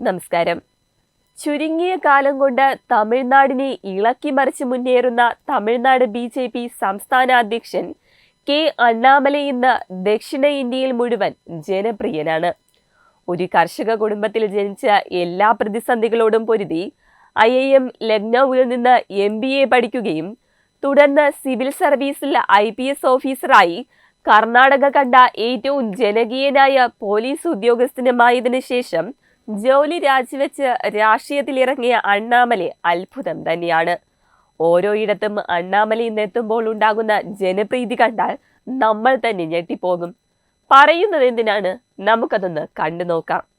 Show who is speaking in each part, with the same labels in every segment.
Speaker 1: നമസ്കാരം. ചുരുങ്ങിയ കാലം കൊണ്ട് തമിഴ്നാടിനെ ഇളക്കി മറിച്ച് മുന്നേറുന്ന തമിഴ്നാട് ബി ജെ പി സംസ്ഥാന അധ്യക്ഷൻ കെ അണ്ണാമല ഇന്ന് ദക്ഷിണ ഇന്ത്യയിൽ മുഴുവൻ ജനപ്രിയനാണ്. ഒരു കർഷക കുടുംബത്തിൽ ജനിച്ച എല്ലാ പ്രതിസന്ധികളോടും പൊരുതി ഐ ഐ എം ലക്നൌവിൽ നിന്ന് എം ബി എ പഠിക്കുകയും തുടർന്ന് സിവിൽ സർവീസിൽ ഐ പി എസ് ഓഫീസറായി കർണാടക കണ്ട ഏറ്റവും ജനകീയനായ പോലീസ് ഉദ്യോഗസ്ഥനുമായതിനു ശേഷം ജോലി രാജിവെച്ച് രാഷ്ട്രീയത്തിലിറങ്ങിയ അണ്ണാമലെ അത്ഭുതം തന്നെയാണ്. ഓരോയിടത്തും അണ്ണാമല ഇന്നെത്തുമ്പോൾ ഉണ്ടാകുന്ന ജനപ്രീതി കണ്ടാൽ നമ്മൾ തന്നെ ഞെട്ടിപ്പോകും. പറയുന്നത് എന്തിനാണ് നമുക്കതൊന്ന് കണ്ടു നോക്കാം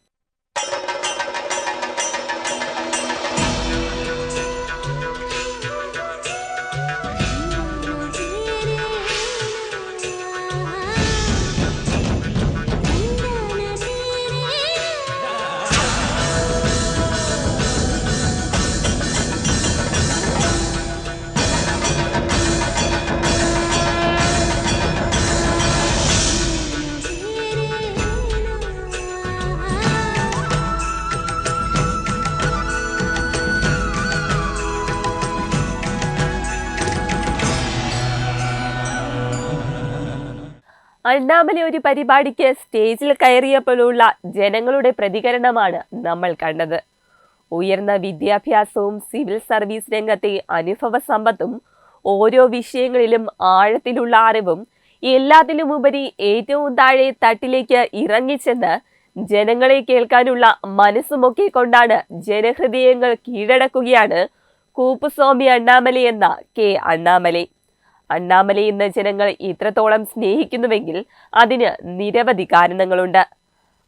Speaker 1: അണ്ണാമല ഒരു പരിപാടിക്ക് സ്റ്റേജിൽ കയറിയപ്പോഴുള്ള ജനങ്ങളുടെ പ്രതികരണമാണ് നമ്മൾ കണ്ടത്. ഉയർന്ന വിദ്യാഭ്യാസവും സിവിൽ സർവീസ് രംഗത്തെ അനുഭവ സമ്പത്തും ഓരോ വിഷയങ്ങളിലും ആഴത്തിലുള്ള അറിവും എല്ലാത്തിലുമുപരി ഏറ്റവും താഴെ തട്ടിലേക്ക് ഇറങ്ങിച്ചെന്ന് ജനങ്ങളെ കേൾക്കാനുള്ള മനസ്സുമൊക്കെ കൊണ്ടാണ് ജനഹൃദയങ്ങൾ കീഴടക്കുകയാണ് കൂപ്പുസ്വാമി അണ്ണാമലൈ എന്ന കെ അണ്ണാമലൈ. അണ്ണാമലൈ ഇന്ന് ജനങ്ങൾ ഇത്രത്തോളം സ്നേഹിക്കുന്നുവെങ്കിൽ അതിന് നിരവധി കാരണങ്ങളുണ്ട്.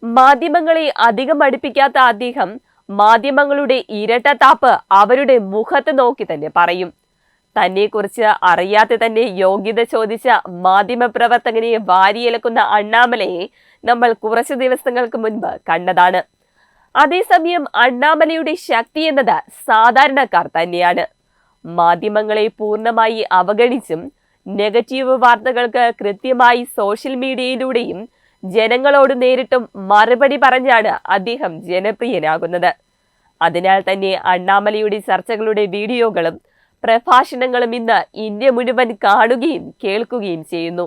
Speaker 1: മാധ്യമങ്ങളെ അധികം അടുപ്പിക്കാത്ത അദ്ദേഹം മാധ്യമങ്ങളുടെ ഇരട്ടത്താപ്പ് അവരുടെ മുഖത്ത് നോക്കി തന്നെ പറയും. തന്നെക്കുറിച്ച് അറിയാതെ തന്നെ യോഗ്യത ചോദിച്ച മാധ്യമപ്രവർത്തകനെ വാരിയിലക്കുന്ന അണ്ണാമലയെ നമ്മൾ കുറച്ച് ദിവസങ്ങൾക്ക് മുൻപ് കണ്ടതാണ്. അതേസമയം അണ്ണാമലയുടെ ശക്തി എന്നത് സാധാരണക്കാർ തന്നെയാണ്. മാധ്യമങ്ങളെ പൂർണമായി അവഗണിച്ചും നെഗറ്റീവ് വാർത്തകൾക്ക് കൃത്യമായി സോഷ്യൽ മീഡിയയിലൂടെയും ജനങ്ങളോട് നേരിട്ടും മറുപടി പറഞ്ഞാണ് അദ്ദേഹം ജനപ്രിയനാകുന്നത്. അതിനാൽ തന്നെ അണ്ണാമലയുടെ ചർച്ചകളുടെ വീഡിയോകളും പ്രഭാഷണങ്ങളും ഇന്ന് ഇന്ത്യ മുഴുവൻ കാണുകയും കേൾക്കുകയും ചെയ്യുന്നു.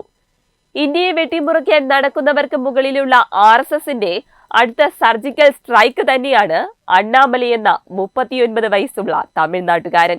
Speaker 1: ഇന്ത്യയെ വെട്ടിമുറിക്കാൻ നടക്കുന്നവർക്ക് മുകളിലുള്ള ആർ എസ് എസിന്റെ അടുത്ത സർജിക്കൽ സ്ട്രൈക്ക് തന്നെയാണ് അണ്ണാമലൈ എന്ന മുപ്പത്തിയൊൻപത് വയസ്സുള്ള തമിഴ്നാട്ടുകാരൻ.